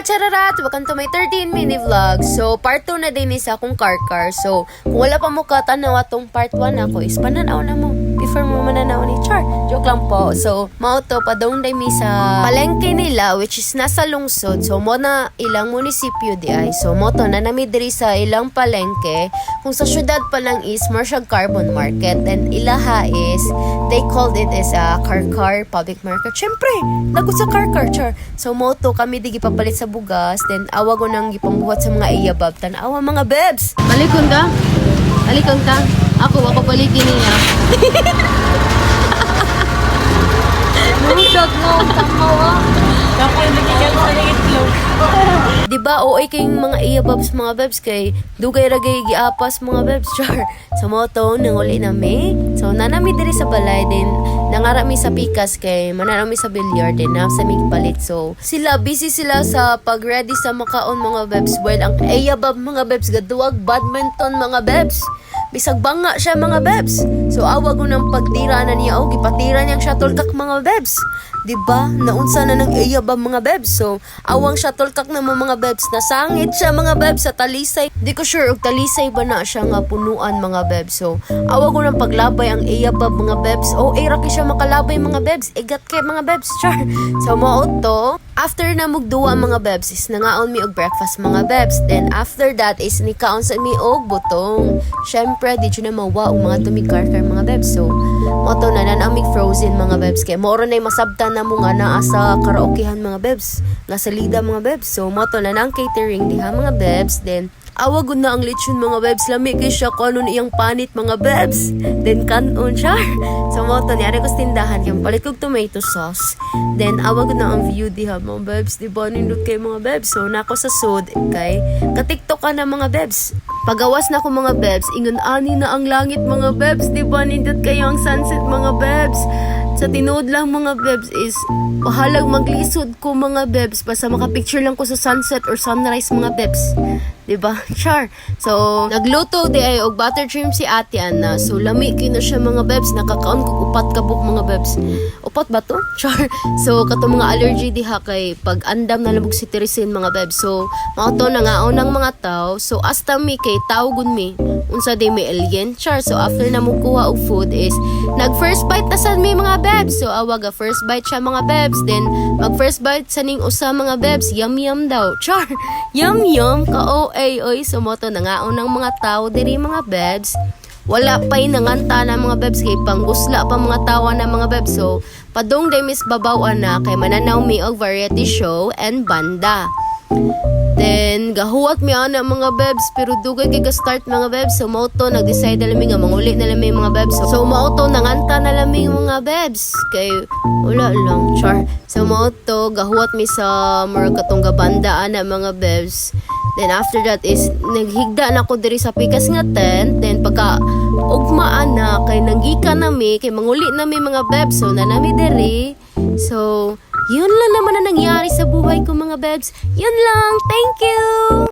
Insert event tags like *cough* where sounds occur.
mga chararat! Welcome to my 13 mini vlog. So, part 2 na din isa akong car car. So, kung wala pa mo katanaw atong part 1 ako is pananaw na mo. Before mo mananaw ni Char. Joke lang po. So, mao to padong day mi sa palengke nila which is nasa lungsod. So, mo na ilang munisipyo di ay. So, mo to na nami diri sa ilang palengke. Kung sa syudad pa lang is Marshall Carbon Market and ilaha is they called it as a car public market. Syempre, lagot sa car char. So, mo to kami di gipapalit sa bugas. Then, awa ko nang gipambuhat sa mga iyabab. Tanawa mga bebs. Balikon ka? Balikon ka? Ako, ako balikin niya. *laughs* Ako yung nagkikal sa itlog. *laughs* Di ba OA kayong mga iyababs mga bebs kay dugay ragay giapas mga bebs *laughs* char. Sa moto nanguli na mi. So nanami diri sa balay din nangara mi sa pikas kay mananami sa billiard din na sa mig palit. So sila busy sila sa pag ready sa makaon mga bebs. Well ang iyabab mga bebs gaduwag badminton mga bebs. Bisag banga siya mga bebs. So awag ko ng pagtira na niya o gipatira niyang shuttlecock mga bebs. 'Di ba? Naunsa na ng iyabab mga bebs. So awang shuttlecock na mo mga bebs nasangit siya mga bebs sa talisay. Di ko sure og talisay ba na siya nga punuan mga bebs. So awag ko ng paglabay ang iyabab mga bebs. O ay ra kay siya makalabay mga bebs. Igat kay mga bebs char. *laughs* So mao to After na mugduwa mga bebs is nangaon mi og breakfast mga bebs. Then after that is nikaon sa mi og butong. Syempre di na mawa og mga tumikar-kar mga bebs. So moto na nan amig frozen mga bebs kay moro na masabtan na mo nga naa sa karaokehan mga bebs. Nga sa lida mga bebs. So moto na nang catering diha mga bebs. Then Awag na ang lechon mga bebs. Lami kay siya kanon iyang panit mga bebs. Then kanon siya. *laughs* Sa moto ni ko tindahan kay palit kog tomato sauce. Then awag na ang view diha mga bebs. Di ba nindot kay mga bebs. So nako sa sud kay katiktok ka na mga bebs. Pagawas na ko mga bebs, ingon ani na ang langit mga bebs. Di ba nindot kayo ang sunset mga bebs. Sa tinuod lang mga bebs is pahalag maglisod ko mga bebs basta makapicture lang ko sa sunset or sunrise mga bebs. 'Di ba? *laughs* Char. So, nagluto di ay og butter shrimp si Ate Anna. So, lami kay na siya mga bebs. Nakakaon ko upat ka buk mga bebs. Upat ba to? *laughs* Char. So, kato mga allergy diha kay pag andam na labog si Teresin mga bebs. So, mao to na nga ng mga tao. So, hasta mi kay tawgon mi unsa day may alien char so after na mo kuha og food is nag first bite na sa mi mga bebs so awag a first bite siya mga bebs then mag first bite sa ning usa mga bebs yum yum daw char *laughs* yum yum ka oy oy so moto na nga ng mga tao diri mga bebs wala pa'y nanganta na mga bebs kay panggusla pa mga tawa na mga bebs so padong day miss babaw na kay mananaw mi og variety show and banda Then, gahuwat mi ana mga bebs, pero dugay kay ga-start mga bebs. So, mauto, nag-decide na lami nga, manguli na lami mga bebs. So, mauto, nanganta na lami mga bebs. Kay, wala lang, char. So, mauto, gahuwat mi sa mga katong gabanda ana mga bebs. Then, after that is, naghigda na ko diri sa pikas nga tent. Then, pagka, ugmaan na, kay nanggika nami, kay manguli nami mga bebs. So, nanami diri. So, yun lang naman na nangyari sa buhay ko mga bebs. Yun lang. Thank you!